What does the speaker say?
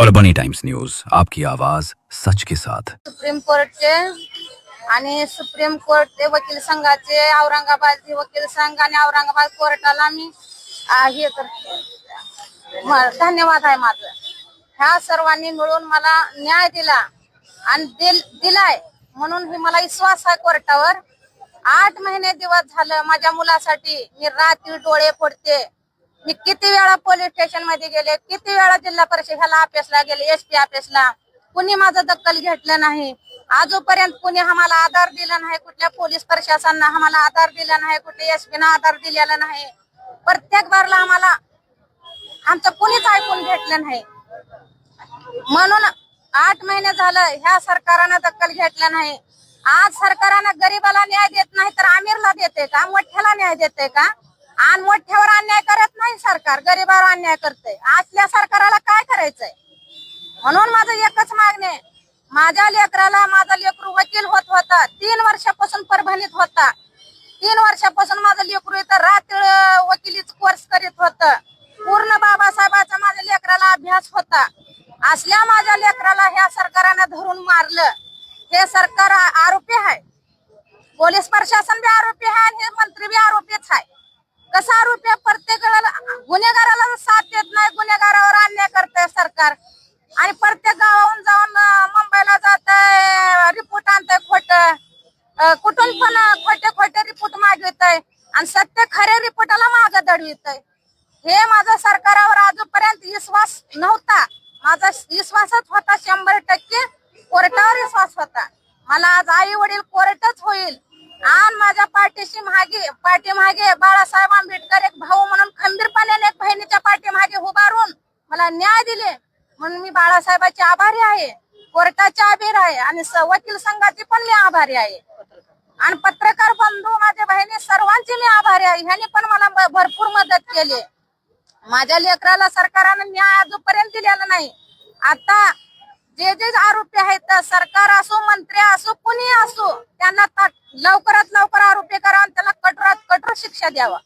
और बनी times news आपकी आवाज सच के साथ। सुप्रीम कोर्टचे आणि सुप्रीम कोर्टचे वकील संघाचे औरंगाबाद वकील संघ आणि औरंगाबाद कोर्टाला मी आ, हे करते. म- धन्यवाद आहे माझं. ह्या सर्वांनी मिळून मला न्याय दिला आणि दिल दिलाय म्हणून ही मला विश्वास आहे कोर्टावर. आठ महिने दिवस झालं माझ्या मुलासाठी मी रात्री डोळे पडते मी किती वेळा पोलीस स्टेशनमध्ये गेले किती वेळा जिल्हा परिषद ह्याला ऑफिसला गेले एस पी ऑफिसला कुणी माझं दखल घेतलं नाही. आजोपर्यंत कुणी आम्हाला आधार दिला नाही कुठल्या पोलीस प्रशासनानं आम्हाला आधार दिला नाही कुठल्या एसपी आधार दिलेला नाही. प्रत्येक बारला आम्हाला आमचं कुणीच ऐकून घेतलं नाही. म्हणून आठ महिने झालं ह्या सरकारनं दखल घेतलं नाही. आज सरकारनं गरीबाला न्याय देत नाही तर आमिरला देते का? मोठ्याला न्याय देते का? आणि मोठ्यावर अन्याय करत नाही सरकार गरीबावर अन्याय करते. असल्या सरकाराला काय करायचंय? म्हणून माझं एकच मागणे माझ्या लेकराला माझा लेकरू वकील होत होता. तीन वर्षापासून परभणीत होता. तीन वर्षापासून माझं लेकरू इथं रात्र वकिलीच कोर्स करीत होत. पूर्ण बाबासाहेबाचा माझ्या लेकराला अभ्यास होता. असल्या माझ्या लेकराला ह्या सरकारनं धरून मारलं. हे सरकार आरोपी आहे. पोलीस प्रशासन बी आरोपी आहे आणि हे मंत्री बी आरोपीच आहे. कसा रुपया प्रत्येक प्रत्येकाला गुन्हेगाराला साथ देत नाही गुन्हेगारावर अन्याय करतंय सरकार. आणि प्रत्येक गावाहून जाऊन मुंबईला जात रिपोर्ट आणतंय खोट. कुठून पण खोटे खोटे रिपोर्ट मागवित आणि सत्य खरे रिपोर्टाला माग दडवित हे माझा सरकारावर आजपर्यंत विश्वास नव्हता. माझा विश्वासच होता शंभर टक्के. कोर्टावर विश्वास होता. मला आज आई वडील कोर्टच होईल. आणि माझ्या पाठीशी मागे पाठीमागे बाळासाहेब आंबेडकर एक भाऊ म्हणून खंबीरपणे एक बहिणीच्या पाठीमागे उभारून मला न्याय दिले. म्हणून मी बाळासाहेबाची आभारी आहे. कोर्टाचे आभारी आहे आणि वकील संघाची पण मी आभारी आहे. आणि पत्रकार बंधू माझ्या बहिणी सर्वांची मी आभारी आहे. ह्यांनी पण मला भरपूर मदत केली. माझ्या लेकराला सरकारनं न्याय अजूनपर्यंत दिलेला नाही. आता आहेत सरकार असो मंत्री असो कुणी असो त्यांना लवकरात लवकर आरोपी करा आणि त्याला कठोरात कठोर शिक्षा द्यावा.